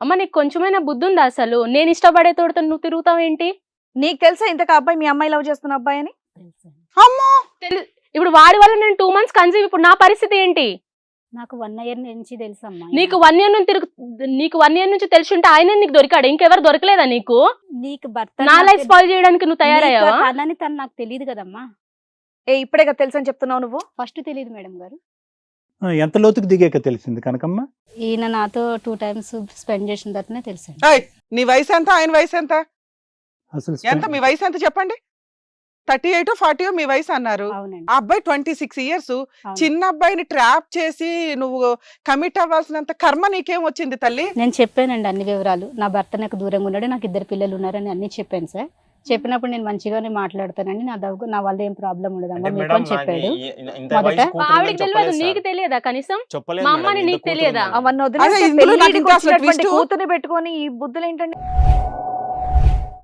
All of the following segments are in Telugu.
అమ్మ నీకు కొంచెమైనా బుద్ధి ఉందా అసలు? నేను ఇష్టపడే తోడుతో నువ్వు తిరుగుతావు ఏంటి నీకు తెలుసా ఇంతకు అబ్బాయి మీ అమ్మాయి లవ్ చేస్తున్న అబ్బాయి అని? అమ్మో! ఇప్పుడు వాడి వల్ల నేను టూ మంత్స్ కన్సీవ్ ఇప్పుడు నా పరిస్థితి ఏంటి? నాకు వన్ ఇయర్ నుంచి తెలుసు అమ్మా నీకు వన్ ఇయర్ నుంచి తిరుగు నీకు వన్ ఇయర్ నుంచి తెలిసి ఉంటే ఆయన నీకు దొరికాడు. ఇంకెవరు దొరకలేదా నీకు? నీకు భర్త నా లైఫ్ స్పాయిల్ చేయడానికి నువ్వు తయారయ్యావా? తనని తను నాకు తెలియదు కదమ్మా. ఏ ఇప్పుడే కదా తెలుసు అని చెప్తున్నావు నువ్వు? ఫస్ట్ తెలియదు మేడం గారు. ఎంత లోతుకు దిగాక తెలిసింది కనకమ్మ? ఈయన నాతో టూ టైమ్స్ స్పెండ్ చేసిన తర్వాతనే తెలుసు ఏయ్, నీ వయసు ఎంత? ఆయన వయసు ఎంత? అసలు ఎంత? మీ వయసు ఎంత చెప్పండి? థర్టీ ఎయిట్ ఫార్టీ మీ వయసు అన్నారు. అవునండి. ఆ అబ్బాయి ట్వంటీ సిక్స్ ఇయర్స్. చిన్న అబ్బాయిని ట్రాప్ చేసి నువ్వు కమిట్ అవ్వాల్సినంత కర్మ నీకేం వచ్చింది తల్లి? నేను చెప్పానండి అన్ని వివరాలు. నా భర్త నాకు దూరంగా ఉన్నాడు నాకు ఇద్దరు పిల్లలు ఉన్నారని అన్ని చెప్పాను సార్. చెప్పినప్పుడు నేను మంచిగానే మాట్లాడతానండి నా దగ్గర నా వల్ల ఏం ప్రాబ్లం ఉండదమ్మా మీకు అని చెప్పాడు మొదట ఆవిడకి తెలియదు నీకు. తెలియదా కనీసం మా అమ్మని నీకు తెలియదా? అవన్నీ వచ్చినటువంటి twist? కూతుర్ని పెట్టుకొని ఈ బుద్ధులు ఏంటండి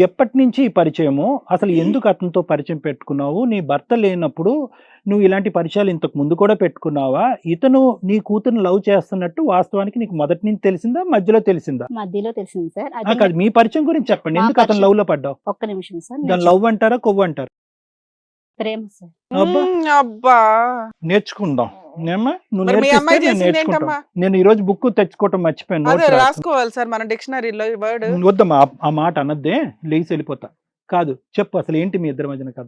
ఎప్పటి నుంచి ఈ పరిచయము? అసలు ఎందుకు అతనితో పరిచయం పెట్టుకున్నావు? నీ భర్త లేనప్పుడు నువ్వు ఇలాంటి పరిచయాలు ఇంతకు ముందు కూడా పెట్టుకున్నావా? ఇతను నీ కూతురుని లవ్ చేస్తున్నట్టు వాస్తవానికి నీకు మొదటి నుంచి తెలిసిందా? మధ్యలో తెలిసిందా? మధ్యలో తెలిసింది సార్. కాదు మీ పరిచయం గురించి చెప్పండి. ఎందుకు అతను. లవ్లో పడ్డావు? ఒక్క నిమిషం సార్ దాని లవ్ అంటారా కొవ్వు అంటారు? ప్రేమ సార్. అబ్బా. నేర్చుకుందాం. నేను ఈ రోజు బుక్ తెచ్చుకోవటం మర్చిపోయాను. రాసుకోవాలి సార్ మన డిక్షనరీలో వర్డ్. వద్దమ్మా ఆ- మాట అనద్దే లేచి వెళ్ళిపోతా. కాదు చెప్పు అసలు ఏంటి మీ ఇద్దరి మధ్యన కథ?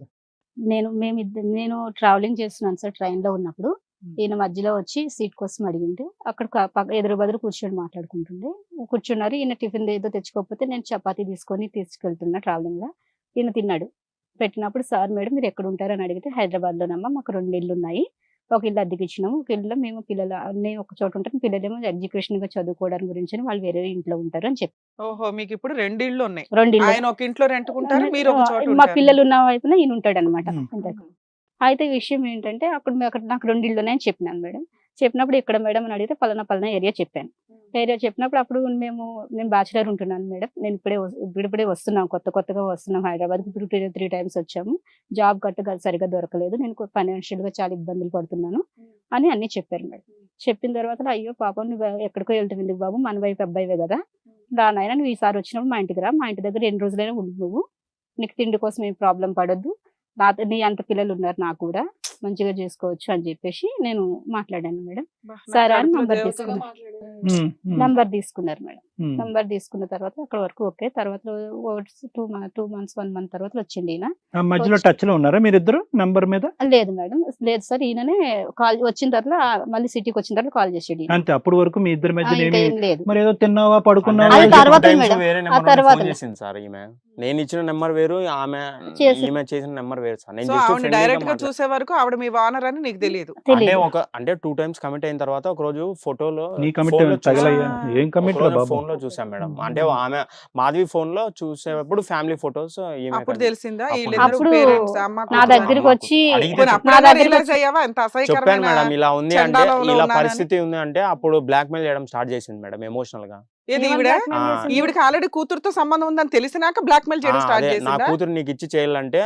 నేను మేము ఇద్దరు నేను ట్రావెలింగ్ చేస్తున్నాను సార్ ట్రైన్లో ఉన్నప్పుడు ఈయన మధ్యలో వచ్చి సీట్ కోసం అడిగింటే అక్కడ ఎదురు బదురు కూర్చొని మాట్లాడుకుంటుండే. కూర్చున్నారు ఈయన టిఫిన్ ఏదో తెచ్చుకోకపోతే నేను చపాతీ తీసుకొని తీసుకెళ్తున్నా ట్రావెలింగ్లో. ఈయన తిన్నాడు. పెట్టినప్పుడు సార్ మేడం మీరు ఎక్కడ ఉంటారని అడిగితే హైదరాబాద్ లోనమ్మా మాకు రెండు ఇల్లు ఉన్నాయి. ఒక ఇల్లు అద్దెకి ఇచ్చినాము ఒక ఇల్లు మేము పిల్లలు నేను ఒక చోట ఉంటాను పిల్లలేమో ఎడ్యుకేషన్గా చదువుకోవడానికి గురించి వాళ్ళు వేరే ఇంట్లో ఉంటారు అని చెప్పి. ఓహో మీకు ఇప్పుడు రెండు ఇళ్ళు ఉన్నాయి. రెండు ఆయన ఒక ఇంట్లో రెంట్కుంటారు మీరు ఒక చోట మా. పిల్లలు ఉన్న వైపున ఈయన ఉంటాడు అనమాట. అయితే విషయం ఏంటంటే అక్కడ అక్కడ నాకు రెండు ఇళ్ళు ఉన్నాయని చెప్పినాను మేడం. చెప్పినప్పుడు ఇక్కడ మేడం అని అడిగితే పలానా పలానా ఏరియా చెప్పాను. ఏరియా చెప్పినప్పుడు అప్పుడు మేము నేను బ్యాచులర్ ఉంటున్నాను మేడం. నేను ఇప్పుడే ఇప్పుడిప్పుడే వస్తున్నాం కొత్త కొత్తగా వస్తున్నాం హైదరాబాద్ ఇప్పుడు టూ త్రీ టైమ్స్ వచ్చాము. జాబ్ కట్టుగా సరిగా దొరకలేదు. నేను ఫైనాన్షియల్గా చాలా ఇబ్బందులు పడుతున్నాను అని అన్ని చెప్పారు మేడం. చెప్పిన తర్వాత అయ్యో పాపం నువ్వు ఎక్కడికో వెళ్తావు ఎందుకు బాబు? మన వైపు అబ్బాయివే కదా. నాయన నువ్వు ఈసారి వచ్చినప్పుడు మా ఇంటికి రా. మా ఇంటి దగ్గర ఎన్ని రోజులైనా ఉండు నువ్వు. నీకు తిండి కోసం ఏం ప్రాబ్లం పడొద్దు. నా నీ అంత పిల్లలు ఉన్నారు నాకు కూడా మంచిగా చేసుకోవచ్చు అని చెప్పేసి నేను మాట్లాడాను మేడం సరే అని నంబర్ దేవతగా తీసుకున్నా. మాట్లాడారు. ఉమ్, ఉమ్, నంబర్ తీసుకున్నారు మేడం. నంబర్ తీసుకున్న తర్వాత అక్కడ వరకు ఓకే తర్వాత two two months one month తర్వాత వచ్చిండి ఈయన మధ్యలో టచ్లో ఉన్నారా మీరిద్దరు నంబర్ మీద లేదు మేడం లేదు సార్ ఈయననే కాల్ వచ్చిన తర్వాత మళ్ళీ సిటీకి వచ్చిన తర్వాత కాల్ చేసాడు ఈయన. అంతే అప్పటి వరకు మీ ఇద్దరి మధ్య లేదు మరి ఏదో తిన్నావా పడుకున్నావా. తర్వాత మేడం. ఆ తర్వాత నేను ఇచ్చిన నెంబర్ వేరు ఆమె ఈమె చేసిన నెంబర్ వేరు సార్. నేను డైరెక్ట్గా చూసే వరకు ఆవిడ మీ వానర్ అని నీకు తెలియదు అంటే ఒక అంటే టూ టైమ్స్ కమిట్ అయిన తర్వాత ఒక రోజు ఫోటోలో. ఏం కమిట్ రా బాబు? ఫోన్లో చూసాం మేడం. అంటే ఆమె మాధవి ఫోన్లో చూసేటప్పుడు ఫ్యామిలీ ఫోటోస్ అప్పుడు తెలిసిందా? నా దగ్గరికి. వచ్చి చెప్పాను. మేడం ఇలా ఉంది అంటే ఇలా. పరిస్థితి ఉంది అంటే అప్పుడు బ్లాక్ మెయిల్ చేయడం స్టార్ట్ చేసింది మేడం ఎమోషనల్గా. ఏది ఈవిడ? ఈవిడికి ఆల్రెడీ కూతురుతో సంబంధం ఉందని తెలిసినాక బ్లాక్ మెయిల్ చేయడం స్టార్ట్ అదే, నా కూతురు నీకు ఇచ్చి చేయాలంటే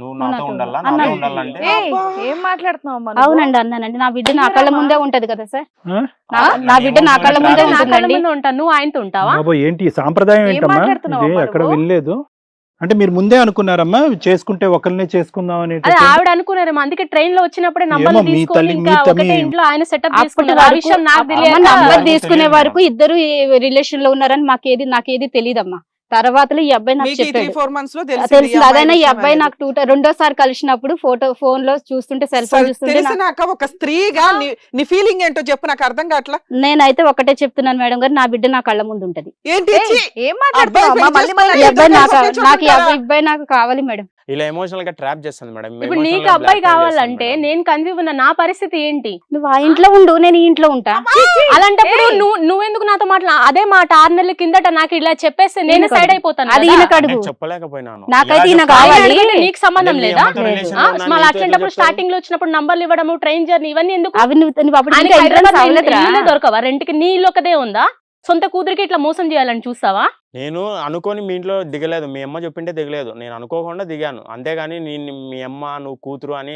నువ్వు నాతో ఉండాలా. నాతో ఉండాలంటే. ఏం మాట్లాడుతున్నావు? అవునండి అన్నానండి. నా బిడ్డ నా కళ్ళ ముందే ఉంటది కదా సార్? నా- బిడ్డ నా కళ్ళ ముందే నా కళ్ళ ఉంటుందండి. ముందు ఉంటాను నువ్వు ఆయనతో ఉంటావా? బాబు ఏంటి ఈ సాంప్రదాయం ఏంటమ్మా? మాట్లాడుతున్నావు ఇది అంటే మీరు ముందే అనుకున్నారమ్మా చేసుకుంటే ఒకరినే చేసుకుందాం అదే అనేటట్టు ఆవిడ అనుకున్నారేమో అందుకే ట్రైన్లో వచ్చినప్పుడే తల్లి- ఇంట్లో ఆయన సెటప్ నంబర్ తీసుకునే. వరకు ఇద్దరు రిలేషన్లో ఉన్నారని మాకేది నాకేది తెలియదమ్మా తర్వాత ఈ అబ్బాయి నాకు చెప్పాడు. తెలిసింది అదైనా ఈ అబ్బాయి నాకు టూ రెండోసారి కలిసినప్పుడు ఫోటో ఫోన్లో చూస్తుంటే సెల్ ఫోన్ చూస్తుంటే ఒక స్త్రీగా నీ- నీ ఫీలింగ్ ఏంటో చెప్పు నాకు అర్థం కావట్లా? నేనైతే ఒకటే చెప్తున్నాను మేడం గారు నా బిడ్డ నా కళ్ళ ముందు ఉంటది. ఏంటి? నాకు నాకు ఈ అబ్బాయి నాకు కావాలి మేడం. ఇలా ఎమోషనల్గా ట్రాప్ చేస్తుంది మేడం. ఇప్పుడు నీకు అబ్బాయి కావాలంటే. నేను కన్ఫ్యూజ్ ఉన్న నా పరిస్థితి ఏంటి? నువ్వు ఆ ఇంట్లో ఉండు నేను ఈ ఇంట్లో ఉంటా. అలాంటప్పుడు. నువ్వు నువ్వెందుకు నాతో మాట్లా? అదే మాట ఆరు నెలల కిందట నాకు ఇలా చెప్పేస్తే నేను సైడ్. అయిపోతాను అది. ఈయనకు చెప్పలేకపోయినాను. నాకైతే ఈయన కావాలి. నీకు సంబంధం మీ లేదా? మళ్ళీ అట్లాంటప్పుడు? స్టార్టింగ్లో వచ్చినప్పుడు నంబర్లు ఇవ్వడము ట్రైన్ జర్నీ ఇవన్నీ ఎందుకు? అవి నువ్వు దొరకవా? రెంట్కి నీ ఇల్లు ఒకదే ఉందా? సొంత కూతురికి ఇట్లా మోసం చేయాలని చూస్తావా? నేను అనుకోని మీ ఇంట్లో దిగలేదు. మీ అమ్మ చెప్పింటే దిగలేదు. నేను అనుకోకుండా దిగాను. అంతేగాని నేను మీ అమ్మ నువ్వు కూతురు అని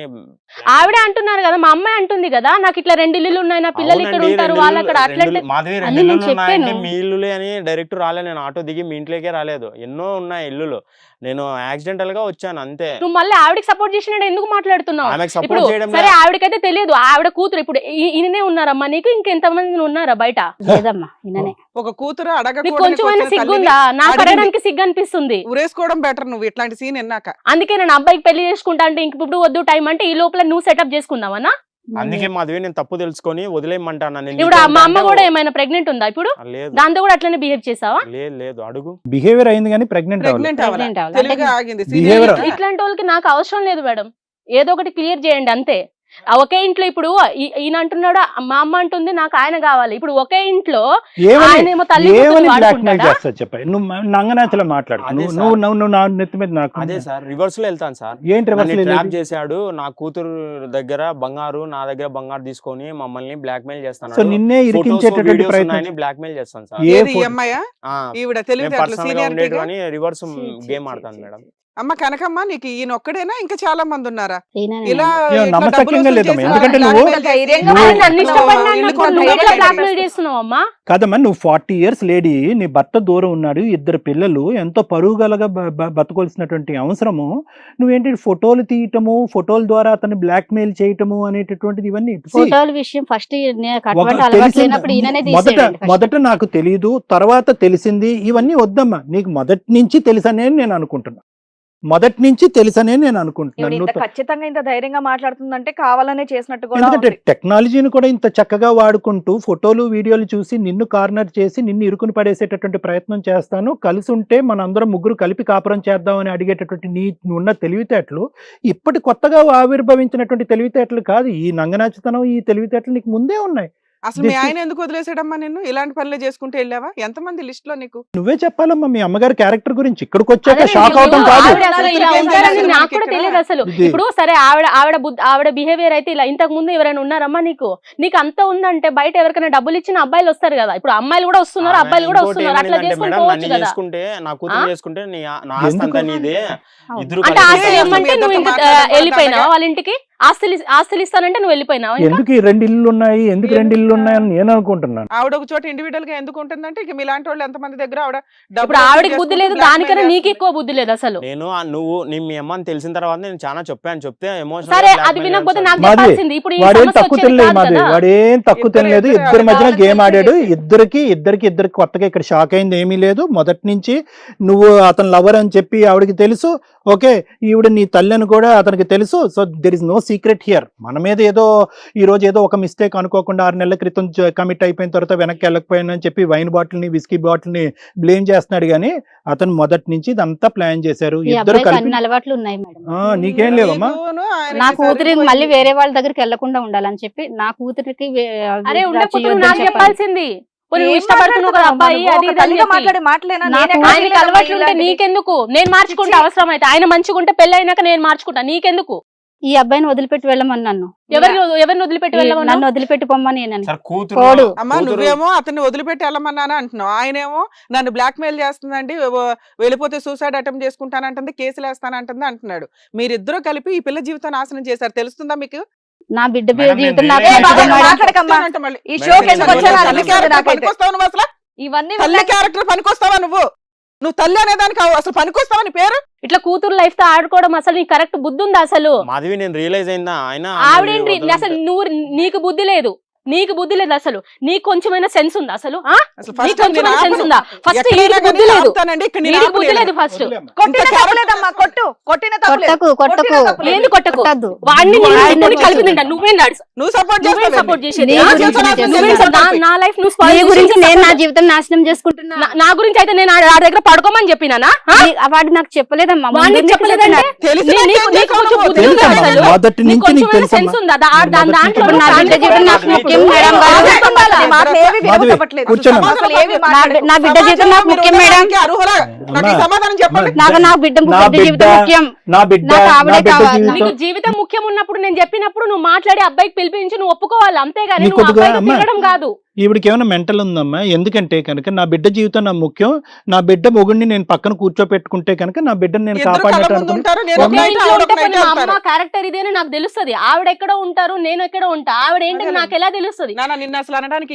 ఆవిడే అంటున్నారు కదా మా అమ్మాయి అంటుంది కదా నాకు ఇట్లా రెండు ఇల్లులు ఉన్నాయి నా పిల్లలు ఇక్కడ ఉంటారు వాళ్ళు అక్కడ అట్లా ఇల్లు- మాధవి రెండు ఉన్నాయంటే చెప్పాను. మీ ఇల్లులే అని డైరెక్ట్ రాలే నేను ఆటో దిగి మీ ఇంట్లోకే రాలేదు. ఎన్నో ఉన్నాయి ఇల్లులు. నేను యాక్సిడెంటల్గా వచ్చాను అంతే. నువ్వు మళ్ళీ ఆవిడకి సపోర్ట్ చేసినట్టు ఎందుకు మాట్లాడుతున్నావు? ఇప్పుడు సపోర్ట్ చేయడం సరే ఆవిడకైతే తెలియదు. ఆవిడ కూతురు ఇప్పుడు ఈ- ఈయననే ఉన్నారమ్మా నీకు? ఇంకెంత మంది ఉన్నారా బయట? లేదమ్మా ఈయననే. ఒక కూతురు కొంచెమైనా క్వశ్చన్ సిగ్గుందా? నాకు. అడగడానికి సిగ్గు అనిపిస్తుంది ఉరేసుకోవడం బెటర్ నువ్వు ఇట్లాంటి సీన్ ఎన్నాక అందుకే నేను అబ్బాయికి పెళ్ళి చేసుకుంటా అంటే ఇంక ఇప్పుడు వద్దు టైం అంటే ఈ లోపల నువ్వు సెటప్ చేసుకుందావనా అందుకే మాధవి నేను తప్పు తెలుసుకొని వదిలేయమంటాను ఇప్పుడు మా అమ్మ కూడా ఏమైనా ప్రెగ్నెంట్ ఉందా ఇప్పుడు? లేదు. దాంతో కూడా అట్లనే బిహేవ్ చేసావా? లేదు లేదు. అడుగు. బిహేవియర్ అయింది కానీ ప్రెగ్నెంట్ అవ్వాలి. తెలివిగా ఆగింది. ఇట్లాంటి వాళ్ళకి నాకు అవసరం లేదు మేడం. ఏదో ఒకటి క్లియర్ చేయండి అంతే. ఒకే ఇంట్లో ఇప్పుడు ఈయన అంటున్నాడు మా అమ్మ అంటుంది నాకు ఆయన కావాలి. ఇప్పుడు ఒకే ఇంట్లో ఏమని? ఆయన ఏమో తల్లి ఏమని కూతురు బ్లాక్ మెయిల్ వాడుకుంటాడా? చేస్తా చెప్పాయి? నువ్వు మ- నంగనాచలో మాట్లాడు. నువ్వు. నువ్వు నా నెత్తి మీద నాకు అదే సార్ రివర్స్లో వెళ్తాను సార్. ఏంటి నన్ను రివర్స్ ట్రాప్ చేశాడు నా కూతురు దగ్గర బంగారు నా దగ్గర బంగారు తీసుకొని మమ్మల్ని బ్లాక్ మెయిల్ సో చేస్తాను నిన్నే ఇరికించేటటువంటి ప్రయత్నం బ్లాక్ మెయిల్ చేస్తాను సార్. ఏది అమ్మాయా? ఈవిడ అని రివర్స్ గేమ్ ఆడతాను. మేడం. అమ్మ కనకమ్మ నీకు ఈయన ఒక్కడేనా ఇంకా చాలా మంది ఉన్నారా. ఇలా లేదమ్మా. ఎందుకంటే వాళ్ళని నువ్వు- కాదమ్మా నువ్వు ఫార్టీ ఇయర్స్ లేడీ నీ భర్త దూరం ఉన్నాడు ఇద్దరు పిల్లలు ఎంతో పరుగుగలగా బ- బ- బతకొల్సినటువంటి అవసరము. నువ్వేంటి ఫోటోలు తీయటము ఫోటోల ద్వారా అతన్ని బ్లాక్ మెయిల్ చేయటము అనేటటువంటిది ఇవన్నీ? ఫోటోల విషయం ఫస్ట్ మొదట. మొదట నాకు తెలియదు తర్వాత తెలిసింది ఇవన్నీ వద్దమ్మా. నీకు మొదటి నుంచి తెలుసనే నేను అనుకుంటున్నా. మొదటి నుంచి తెలుసనే నేను అనుకుంటున్నాను. ఖచ్చితంగా ఇంత ధైర్యంగా మాట్లాడుతుందంటే కావాలనే చేసినట్టు ఎందుకంటే. టెక్నాలజీని కూడా ఇంత చక్కగా వాడుకుంటూ ఫోటోలు వీడియోలు చూసి నిన్ను కార్నర్ చేసి నిన్ను ఇరుకుని పడేసేటటువంటి ప్రయత్నం చేస్తాను. కలిసి ఉంటే మనందరం ముగ్గురు కలిపి కాపురం చేద్దామని అడిగేటటువంటి నీ ఉన్న తెలివితేటలు ఇప్పటి కొత్తగా ఆవిర్భవించినటువంటి తెలివితేటలు కాదు. ఈ నంగనాచితనం ఈ తెలివితేటలు నీకు ముందే ఉన్నాయి. అసలు మీ ఆయన ఎందుకు వదిలేసాడమ్మా నిన్ను? ఇలాంటి పనులు చేసుకుంటూ వెళ్ళావా? ఎంతమంది లిస్ట్లో నీకు? నువ్వే చెప్పాలమ్మా మీ అమ్మగారి క్యారెక్టర్ గురించి. ఇక్కడికి వచ్చాక షాక్ అవటం కాదు. అసలు ఇలా ఏం ఉంటారని చేయాలి నాకు మనకి కూడా ఇక్కడ? తెలియదు అసలు. ఇది- ఇప్పుడు సరే ఆవిడ ఆవిడ బుద్ధి ఆవిడ బిహేవియర్ అయితే ఇలా ఇంతకు ముందు ఎవరైనా ఉన్నారమ్మా నీకు? నీకు అంత ఉందంటే బయట ఎవరికైనా డబ్బులు ఇచ్చిన అబ్బాయిలు వస్తారు కదా. ఇప్పుడు అమ్మాయిలు కూడా వస్తున్నారు అబ్బాయిలు కూడా వస్తున్నారు. అట్లా చేసుకుంటే నా కూతురు నీ నా ఆస్తి? అంతా నీదే. అంటే నువ్వు ఇంక వెళ్ళిపోయినావా? వాళ్ళ ఇంటికి? ఆస్తులు ఆస్తులు ఇస్తానంటే నువ్వు వెళ్ళిపోయినావా? ఎందుకు ఈ రెండు ఇల్లు ఉన్నాయి? ఎందుకు రెండు ఇల్లు ఉన్నాయని నేను అనుకుంటున్నాను. ఆవిడ ఒక చోట ఇండివిడువల్గా ఎందుకు ఉంటుందంటే ఇక మీలాంటి వాళ్ళు ఎంతమంది దగ్గర ఆవిడ ఇప్పుడు ఆవిడకి బుద్ధి లేదు దానికన్నా నీకు. ఎక్కువ బుద్ధి లేదు అసలు. నేను ఆ నువ్వు నీ మీ అమ్మ అని తెలిసిన తర్వాత నేను చాలా చెప్పాను చెప్తే ఎమోషన్ సరే అది వినకపోతే నాకు మాది, చెప్పాల్సింది. ఇప్పుడు ఈ వాడేం సమస్య తక్కువ వచ్చేది తినలేదు కాదు మాది. కదా. వాడేం తక్కువ ఇద్దరు- తినలేదు. ఇద్దరు మధ్యన గేమ్ ఆడాడు. ఇద్దరికి ఇద్దరికి ఇద్దరికి కొత్తగా ఇక్కడ షాక్ అయింది ఏమీ లేదు. మొదటి నుంచి నువ్వు అతను లవర్ అని చెప్పి ఆవిడకి తెలుసు. ఓకే ఈవిడ నీ తల్లి అని కూడా అతనికి తెలుసు. So there is no secret here మన మీద ఏదో ఈ రోజు ఏదో ఒక మిస్టేక్ అనుకోకుండా ఆరు నెలల క్రితం కమిట్ అయిపోయిన తర్వాత వెనక్కి వెళ్ళకపోయాను అని చెప్పి వైన్ బాటిల్ని విస్కీ బాటిల్ని బ్లేమ్ చేస్తున్నాడు కానీ అతను మొదటి నుంచి ఇదంతా ప్లాన్ చేశారు. ఇద్దరు కలిపి అలవాట్లు ఉన్నాయి నీకేం లేవమ్మా? నా సరిపోయింది. మళ్ళీ వేరే వాళ్ళ దగ్గరికి వెళ్ళకుండా ఉండాలని చెప్పి నా కూతురికి. చెప్పాల్సింది. ఇష్టపడుతున్నావు కదా అబ్బాయి? అది ఆయనకి అలవాట్లు ఉంటే. నీకెందుకు? నేను మార్చుకుంటా. అవసరం అయితే ఆయన మంచిగుంటే పెళ్ళి అయినాక నేను మార్చుకుంటా. నీకెందుకు? ఈ అబ్బాయిని వదిలిపెట్టి వెళ్ళమని నన్ను. ఎవరిని ఎవరిని వదిలిపెట్టి వెళ్ళమన్నా నన్ను వదిలిపెట్టి పొమ్మని నేను సార్ కూతురు కోడు. అమ్మా నువ్వేమో అతన్ని వదిలిపెట్టి వెళ్ళమన్నానా అంటున్నావు. ఆయనేమో నన్ను బ్లాక్ మెయిల్ చేస్తుందండి వెళ్ళిపోతే సూసైడ్ అటెంప్ట్ చేసుకుంటానంటుంది కేసులు వేస్తానంటుంది అంటున్నాడు. మీరిద్దరూ కలిపి ఈ పిల్ల జీవితం నాశనం చేశారు. తెలుస్తుందా మీకు? నా బిడ్డ జీవితం. ఈ షోకి ఎందుకు వచ్చానో ఇవన్నీ తల్లి క్యారెక్టర్ పనికొస్తావా నువ్వు? నువ్వు తల్లి అనేదానికి అసలు పనికొస్తావా నీ పేరు? ఇట్లా కూతురు లైఫ్తో ఆడుకోవడం అసలు నీకు కరెక్ట్ బుద్ధి ఉందా అసలు? మాధవి నేను రియలైజ్ అయిందా? ఆయన ఆవిడేంటి? వదలంటే. అసలు నువ్వు నీకు బుద్ధి లేదు. నీకు బుద్ధి లేదు అసలు. నీకు కొంచెమైనా సెన్స్ ఉందా అసలు? సెన్స్ ఉందా? ఫస్ట్ బుద్ధి లేదు. బుద్ధి. లేదు ఫస్ట్ కొట్టిన కొట్టు కొట్టకు. ఏంది వాడిని కలిపి నువ్వేం నడుచు నువ్వు సపోర్ట్ నువ్వేం సపోర్ట్ చేసేది? నీ నా గురించి జీవితం నేను. నా- లైఫ్ నువ్వు గురించి నేను. జీవితం నాశనం చేసుకుంటున్నా. నా- గురించి అయితే నేను ఆ దగ్గర పడుకోమని చెప్పినానా? వాడు నాకు చెప్పలేదమ్మా. నీకు చెప్పలేదంటే? నీకు కొంచెం బుద్ధి ఉందా అసలు? సెన్స్ ఉందా? దాంట్లో ఇప్పుడు నా నువ్వు బిడ్డ జీవితం నాకు మాధవి, ముఖ్యం మేడం? నీ బిడ్డ జీవితం నాకు ముఖ్యం మేడం? నాకు నా బిడ్డ జీవితం ముఖ్యం. నా బిడ్డ నాకు. జీవితం. నీకు జీవితం ముఖ్యం ఉన్నప్పుడు నేను చెప్పినప్పుడు నువ్వు మాట్లాడి అబ్బాయికి పిలిపించి నువ్వు ఒప్పుకోవాలి. అంతేగాని నువ్వు అబ్బాయితో. తిరగడం కాదు. ఈవిడికి ఏమైనా మెంటల్ ఉందమ్మా? ఎందుకంటే కనుక నా బిడ్డ జీవితం నా ముఖ్యం. నా బిడ్డ మొగుడిని నేను పక్కన కూర్చోపెట్టుకుంటే కనుక నా బిడ్డని నేను కాపాడినట్టు క్యారెక్టర్ ఇదేని నాకు తెలుస్తుంది. ఆవిడ ఎక్కడ ఉంటారు నేను ఎక్కడ ఉంటా. ఆవిడ ఏంటి. నాకు ఎలా తెలుస్తుంది? నాన్న నిన్న అసలు అనడానికి.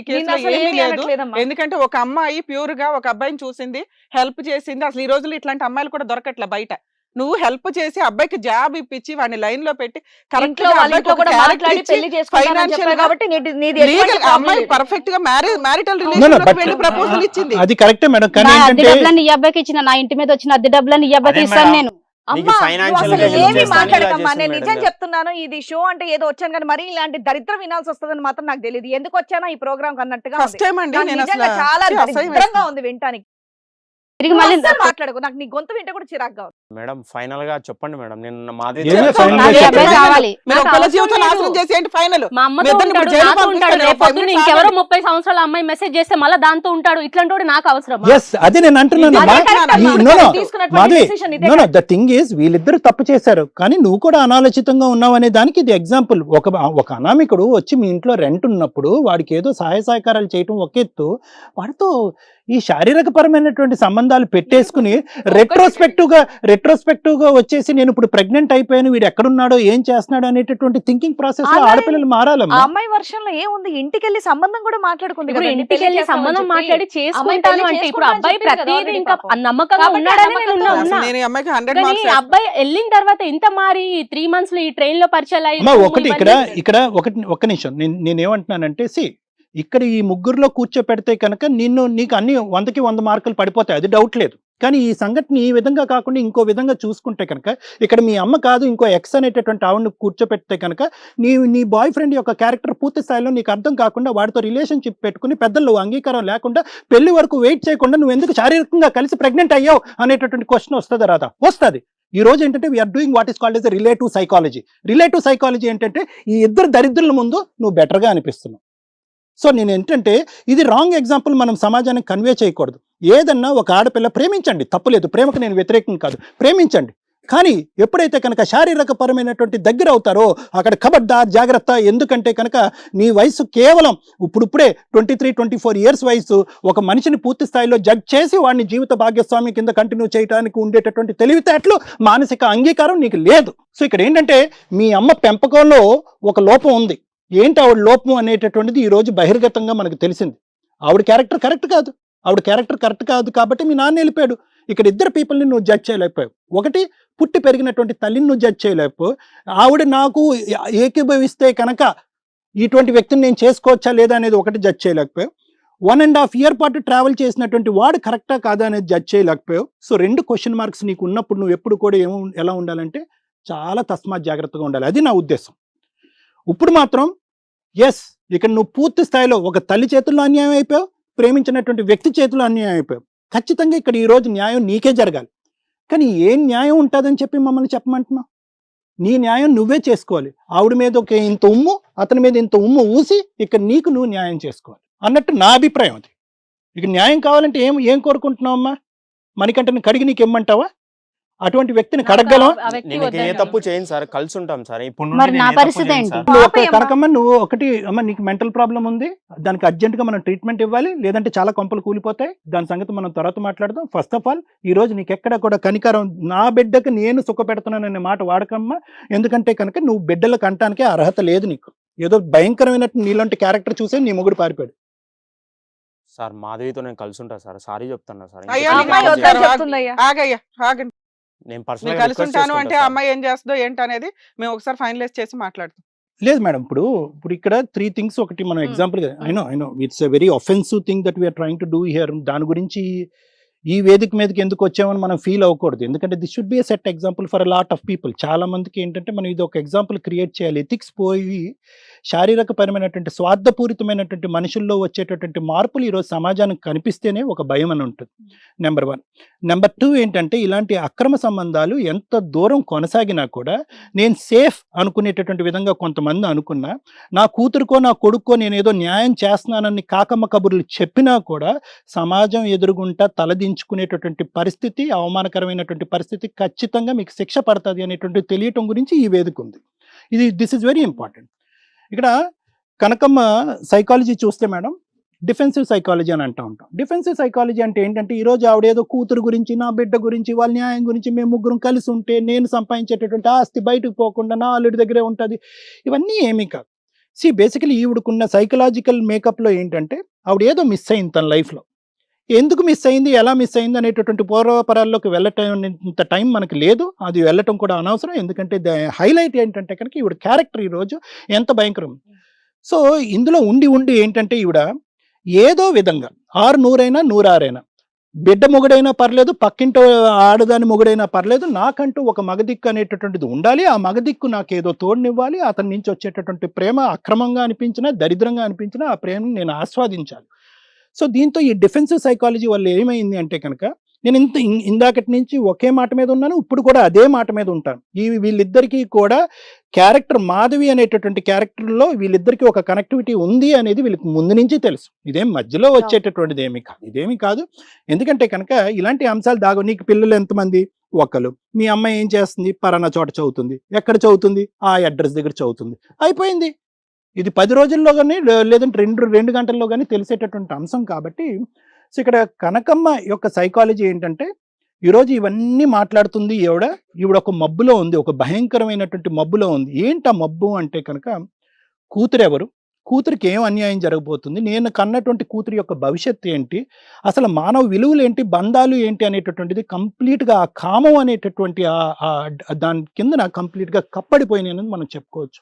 ఎందుకంటే ఒక అమ్మాయి ప్యూర్గా ఒక అబ్బాయిని చూసింది హెల్ప్ చేసింది అసలు ఈ రోజుల్లో ఇట్లాంటి అమ్మాయిలు కూడా దొరకట్లే బయట. నువ్వు హెల్ప్ చేసి అబ్బాయికి జాబ్ ఇప్పించి వాడిని లైన్లో పెట్టి కరెక్ట్ ఇంట్లో వాళ్ళ ఇంట్లో కూడా మాట్లాడి పెళ్ళి చేసుకుంటానని financial చెప్పారు గా కాబట్టి నీది నీది లీగల్ ఎటువంటి problem అమ్మాయి లేదు. పర్ఫెక్ట్గా marriage marital No, no, relation but- వెళ్ళి ప్రపోజల్ ఇచ్చింది అది కరెక్టే మేడం కానీ నా అద్దె ఏంటంటే డబ్బులని ఈ అబ్బాయికి ఇచ్చిన నా ఇంటి మీద వచ్చిన అద్దె డబ్బులని ఈ అబ్బాయికి ఇస్తాను. నేను ఏమీ మాట్లాడకమ్మా నేను నిజం. చెప్తున్నాను ఇది షో అంటే ఏదో వచ్చాను కానీ మరీ ఇలాంటి దరిద్రం వినాల్సి వస్తుందని మాత్రం నాకు తెలియదు ఎందుకు వచ్చానో ఈ ప్రోగ్రామ్ అన్నట్టుగా ఫస్ట్ టైం అండి నాకు నేను నిజంగా అసలు చాలా దరిద్రంగా. ఉంది వినటానికి తిరిగి మళ్ళీ అస్సలు మాట్లాడకు నాకు నీ గొంతు వింటే కూడా చిరాగ్గా ఉంది. మేడం ఫైనల్గా చెప్పండి మేడం నేను మాది ఏమే చెప్పండి. final గా నాకు ఈ చెప్పండి. అబ్బాయి చెప్పండి. కావాలి మీరు నాకు ఒక్కళ్ళ అవసరం జీవితం లేదు. నాశనం చేసేయండి ఫైనల్ మా అమ్మతో మీ ఇద్దరిని ఉంటాడు ఇప్పుడు జైలు నాతో ఉంటాడు పంపిస్తాను, రేపు five పొద్దున్న minutes ఇంకెవరో ఆగండి. ముప్పై సంవత్సరాల అమ్మాయి మెసేజ్ చేస్తే మళ్ళీ దాంతో ఉంటాడు ఇట్లాంటి నాకు అవసరం ఎస్ అది నేను అంటున్నాను అదే మా- correct ఈ- అమ్మా. no, no. తీసుకున్నటువంటి మాధవి, decision ఇదే no no the thing is వీళ్ళిద్దరు తప్పు చేశారు కానీ నువ్వు కూడా అనాలోచితంగా ఉన్నావు అనే దానికి ఇది ఎగ్జాంపుల్ ఒక ఒక అనామికుడు వచ్చి మీ ఇంట్లో రెంట్ ఉన్నప్పుడు వాడికి ఏదో సహాయ సహకారాలు చేయటం ఒక ఎత్తు వాడితో ఈ శారీరక పరమైనటువంటి సంబంధాలు పెట్టేసుకుని రెట్రోస్పెక్టివ్గా రెట్రోస్పెక్టివ్గా వచ్చేసి నేను ఇప్పుడు ప్రెగ్నెంట్ అయిపోయాను వీడు ఎక్కడున్నాడో ఏం చేస్తున్నాడో అనేటటువంటి థింకింగ్ ప్రాసెస్లో ఆడపిల్లలు ఆ మారాలమ్మా అమ్మాయి వర్షంలో ఏముంది? ఇంటికి వెళ్ళి సంబంధం కూడా మాట్లాడుకుంది ఇప్పుడు ఇంటికి వెళ్ళి సంబంధం. మాట్లాడి చేసుకుంటాను అంటే ఇప్పుడు అబ్బాయి ప్రతిదీ ఇంకా. నమ్మకంగా ఉన్నాడని నేను అబ్బాయి వెళ్ళిన తర్వాత ఇంత మారి త్రీ మంత్స్లో ఈ ట్రైన్లో పరిచయాలు ఒకటి ఇక్కడ ఇక్కడ ఒకటి ఒక్క నిమిషం. నేను నేనేమంటున్నానంటే సి ఇక్కడ ఈ ముగ్గురులో కూర్చోపెడితే కనుక నిన్ను నీకు అన్ని వందకి వంద మార్కులు పడిపోతాయి. అది డౌట్ లేదు. కానీ ఈ సంఘటన ఈ విధంగా కాకుండా ఇంకో విధంగా చూసుకుంటే కనుక ఇక్కడ మీ అమ్మ కాదు ఇంకో ఎక్స్ అనేటటువంటి ఆవిడని కూర్చోపెడితే కనుక నీ నీ బాయ్ ఫ్రెండ్ యొక్క క్యారెక్టర్ పూర్తి స్థాయిలో నీకు అర్థం కాకుండా వాడితో రిలేషన్షిప్ పెట్టుకుని పెద్దలు అంగీకారం లేకుండా పెళ్ళి వరకు వెయిట్ చేయకుండా నువ్వు ఎందుకు శారీరకంగా కలిసి ప్రెగ్నెంట్ అయ్యావు అనేటటువంటి క్వశ్చన్ వస్తుంది రాదా వస్తుంది. ఈ రోజు ఏంటంటే we're doing what is called as relative psychology relative psychology ఏంటంటే ఈ ఇద్దరు దరిద్రుల ముందు నువ్వు బెటర్గా అనిపిస్తున్నావు. సో నేను ఏంటంటే ఇది రాంగ్ ఎగ్జాంపుల్ మనం సమాజానికి కన్వే చేయకూడదు. ఏదన్నా ఒక ఆడపిల్ల ప్రేమించండి. తప్పులేదు ప్రేమకు నేను వ్యతిరేకం కాదు. ప్రేమించండి. కానీ ఎప్పుడైతే కనుక శారీరక పరమైనటువంటి దగ్గర అవుతారో అక్కడ ఖబర్దార్ జాగ్రత్త ఎందుకంటే కనుక నీ వయసు కేవలం ఇప్పుడిప్పుడే twenty three twenty four years వయసు ఒక మనిషిని పూర్తి స్థాయిలో జడ్జ్ చేసి వాడిని జీవిత భాగ్యస్వామి కింద కంటిన్యూ చేయడానికి ఉండేటటువంటి తెలివితేటలు మానసిక అంగీకారం నీకు లేదు. సో ఇక్కడ ఏంటంటే మీ అమ్మ పెంపకంలో ఒక లోపం ఉంది. ఏంటి ఆవిడ లోపం అనేటటువంటిది ఈ రోజు బహిర్గతంగా మనకు తెలిసింది. ఆవిడ క్యారెక్టర్ కరెక్ట్ కాదు. ఆవిడ క్యారెక్టర్ కరెక్ట్ కాదు కాబట్టి మీ నాన్న వెళ్ళిపోయాడు. ఇక్కడ ఇద్దరు పీపుల్ని నువ్వు జడ్జ్ చేయలేకపోయావు. ఒకటి పుట్టి పెరిగినటువంటి తల్లిని నువ్వు జడ్జ్ చేయలేకపో ఆవిడ నాకు ఏకీభవిస్తే కనుక ఇటువంటి వ్యక్తిని నేను చేసుకోవచ్చా లేదా అనేది ఒకటి జడ్జ్ చేయలేకపోయావు. వన్ అండ్ హాఫ్ ఇయర్ పాటు ట్రావెల్ చేసినటువంటి వాడు కరెక్టా కాదా అనేది జడ్జ్ చేయలేకపోయావు. సో రెండు క్వశ్చన్ మార్క్స్ నీకు ఉన్నప్పుడు నువ్వు ఎప్పుడు కూడా ఏమో ఎలా ఉండాలంటే చాలా తస్మాత్ జాగ్రత్తగా ఉండాలి. అది నా ఉద్దేశం. ఇప్పుడు మాత్రం ఎస్ ఇక్కడ నువ్వు పూర్తి స్థాయిలో ఒక తల్లి చేతుల్లో అన్యాయం అయిపోయావు ప్రేమించినటువంటి వ్యక్తి చేతుల్లో అన్యాయం అయిపోయావు. ఖచ్చితంగా ఇక్కడ ఈరోజు న్యాయం నీకే జరగాలి. కానీ ఏం న్యాయం ఉంటుందని చెప్పి మమ్మల్ని చెప్పమంటున్నావు? నీ న్యాయం నువ్వే చేసుకోవాలి. ఆవిడ మీద ఒక ఇంత ఉమ్ము అతని మీద ఇంత ఉమ్ము ఊసి ఇక్కడ నీకు నువ్వు న్యాయం చేసుకోవాలి. అన్నట్టు నా అభిప్రాయం అది. ఇక న్యాయం కావాలంటే ఏం ఏం కోరుకుంటున్నావు అమ్మా? కడిగి నీకు ఇమ్మంటావా? అటువంటి వ్యక్తిని కడగలం. నేను ఏ. తప్పు చేయను సార్ కలిసి ఉంటాం సార్. ఇప్పుడు మరి నా పరిస్థితి ఏంటి? కనకమ్మ నువ్వు ఒకటి అమ్మ నీకు మెంటల్ ప్రాబ్లం ఉంది. దానికి అర్జెంట్గా మనం ట్రీట్మెంట్ ఇవ్వాలి. లేదంటే చాలా కొంపలు కూలిపోతాయి. దాని సంగతి మనం తర్వాత మాట్లాడదాం. ఫస్ట్ ఆఫ్ ఆల్ ఈ రోజు నీకు ఎక్కడ కూడా కనికరం నా బిడ్డకు నేను సుఖ పెడుతున్నాననే మాట వాడకమ్మా. ఎందుకంటే కనుక నువ్వు బిడ్డలకు అంటానికి అర్హత లేదు నీకు. ఏదో భయంకరమైనట్టు నీలాంటి క్యారెక్టర్ చూసే నీ మొగుడు పారిపోయాడు. సార్ మాధవితో నేను కలిసి ఉంటా సార్. సారీ చెప్తున్నా సార్. నేను పర్సనల్ కలిసి ఉంటాను అంటే అమ్మాయి ఏం చేస్తుందో ఏంటి అనేది మేము ఒకసారి ఫైనలైజ్ చేసి మాట్లాడతాం. లేదు మేడం ఇప్పుడు ఇప్పుడు ఇక్కడ త్రీ థింగ్స్ ఒకటి మనం. Example I know I know it's a very offensive thing that we're trying to do here దాని గురించి ఈ వేదిక మీదకి ఎందుకు వచ్చామని మనం ఫీల్ అవ్వకూడదు. ఎందుకంటే this should be a set example for lot of people చాలా మందికి ఏంటంటే మనం ఇది ఒక ఎగ్జాంపుల్ క్రియేట్ చేయాలి. ఎథిక్స్ పోయి శారీరకపరమైనటువంటి స్వార్థపూరితమైనటువంటి మనుషుల్లో వచ్చేటటువంటి మార్పులు ఈరోజు సమాజానికి కనిపిస్తేనే ఒక భయం అని ఉంటుంది. నెంబర్ వన్ నెంబర్ టూ ఏంటంటే ఇలాంటి అక్రమ సంబంధాలు ఎంత దూరం కొనసాగినా కూడా నేను సేఫ్ అనుకునేటటువంటి విధంగా కొంతమంది అనుకున్నా నా కూతురుకో నా కొడుకో నేను ఏదో న్యాయం చేస్తున్నానని కాకమ్మ కబుర్లు చెప్పినా కూడా సమాజం ఎదురుగుంటా తలదించుకునేటటువంటి పరిస్థితి అవమానకరమైనటువంటి పరిస్థితి ఖచ్చితంగా మీకు శిక్ష పడుతుంది అనేటువంటి తెలియటం గురించి ఈ వేదిక ఉంది. ఇది దిస్ ఇస్ వెరీ ఇంపార్టెంట్ ఇక్కడ కనకమ్మ సైకాలజీ చూస్తే మేడం డిఫెన్సివ్ సైకాలజీ అని అంటూ ఉంటాం. డిఫెన్సివ్ సైకాలజీ అంటే ఏంటంటే ఈ రోజు ఆవిడ ఏదో కూతురు గురించి నా బిడ్డ గురించి వాళ్ళ న్యాయం గురించి మేము ముగ్గురం కలిసి ఉంటే నేను సంపాదించేటటువంటి ఆస్తి బయటకు పోకుండా నా అల్లుడి దగ్గరే ఉంటుంది. ఇవన్నీ ఏమీ కాదు. సి బేసికలీ ఈవిడకున్న సైకలాజికల్ మేకప్లో ఏంటంటే ఆవిడ ఏదో మిస్ అయింది తన లైఫ్లో ఎందుకు మిస్ అయింది? ఎలా మిస్ అయింది? అనేటటువంటి పూర్వపరాల్లోకి వెళ్ళటం ఇంత టైం మనకి లేదు. అది వెళ్ళటం కూడా అనవసరం. ఎందుకంటే హైలైట్ ఏంటంటే కనుక ఈవిడ క్యారెక్టర్ ఈరోజు ఎంత భయంకరం. సో ఇందులో ఉండి ఉండి ఏంటంటే ఈవిడ ఏదో విధంగా ఆరు నూరైనా నూరారైనా బిడ్డ మొగుడైనా పర్లేదు పక్కింటి ఆడదాని మొగుడైనా పర్లేదు నాకంటూ ఒక మగదిక్కు అనేటటువంటిది ఉండాలి. ఆ మగదిక్కు నాకేదో తోడునివ్వాలి. అతని నుంచి వచ్చేటటువంటి ప్రేమ అక్రమంగా అనిపించినా దరిద్రంగా అనిపించినా ఆ ప్రేమను నేను ఆస్వాదించాలి. సో దీంతో ఈ డిఫెన్సివ్ సైకాలజీ వల్ల ఏమైంది అంటే కనుక నేను ఇంత ఇందాకటి నుంచి ఒకే మాట మీద ఉన్నాను ఇప్పుడు కూడా అదే మాట మీద ఉంటాను. ఈ వీళ్ళిద్దరికీ కూడా క్యారెక్టర్ మాధవి అనేటటువంటి క్యారెక్టర్లో వీళ్ళిద్దరికీ ఒక కనెక్టివిటీ ఉంది అనేది వీళ్ళకి ముందు నుంచి తెలుసు. ఇదేం మధ్యలో వచ్చేటటువంటిది ఏమీ కాదు ఇదేమీ కాదు. ఎందుకంటే కనుక ఇలాంటి అంశాలు దాగు నీకు పిల్లలు ఎంతమంది? ఒకరు మీ అమ్మాయి ఏం చేస్తుంది? పలానా చోట చదువుతుంది. ఎక్కడ చదువుతుంది? ఆ అడ్రస్ దగ్గర చదువుతుంది. అయిపోయింది. ఇది పది రోజుల్లో కానీ లేదంటే రెండు రెండు గంటల్లో కానీ తెలిసేటటువంటి అంశం కాబట్టి సో ఇక్కడ కనకమ్మ యొక్క సైకాలజీ ఏంటంటే ఈరోజు ఇవన్నీ మాట్లాడుతుంది ఈవిడ ఈవిడ ఒక మబ్బులో ఉంది ఒక భయంకరమైనటువంటి మబ్బులో ఉంది. ఏంటి ఆ మబ్బు అంటే కనుక కూతురు ఎవరు కూతురికి ఏం అన్యాయం జరగబోతుంది? నేను కన్నటువంటి కూతురు యొక్క భవిష్యత్తు ఏంటి? అసలు మానవ విలువలు ఏంటి? బంధాలు ఏంటి? అనేటటువంటిది కంప్లీట్గా ఆ కామం అనేటటువంటి దాని కింద కంప్లీట్గా కప్పడిపోయినాయని మనం చెప్పుకోవచ్చు.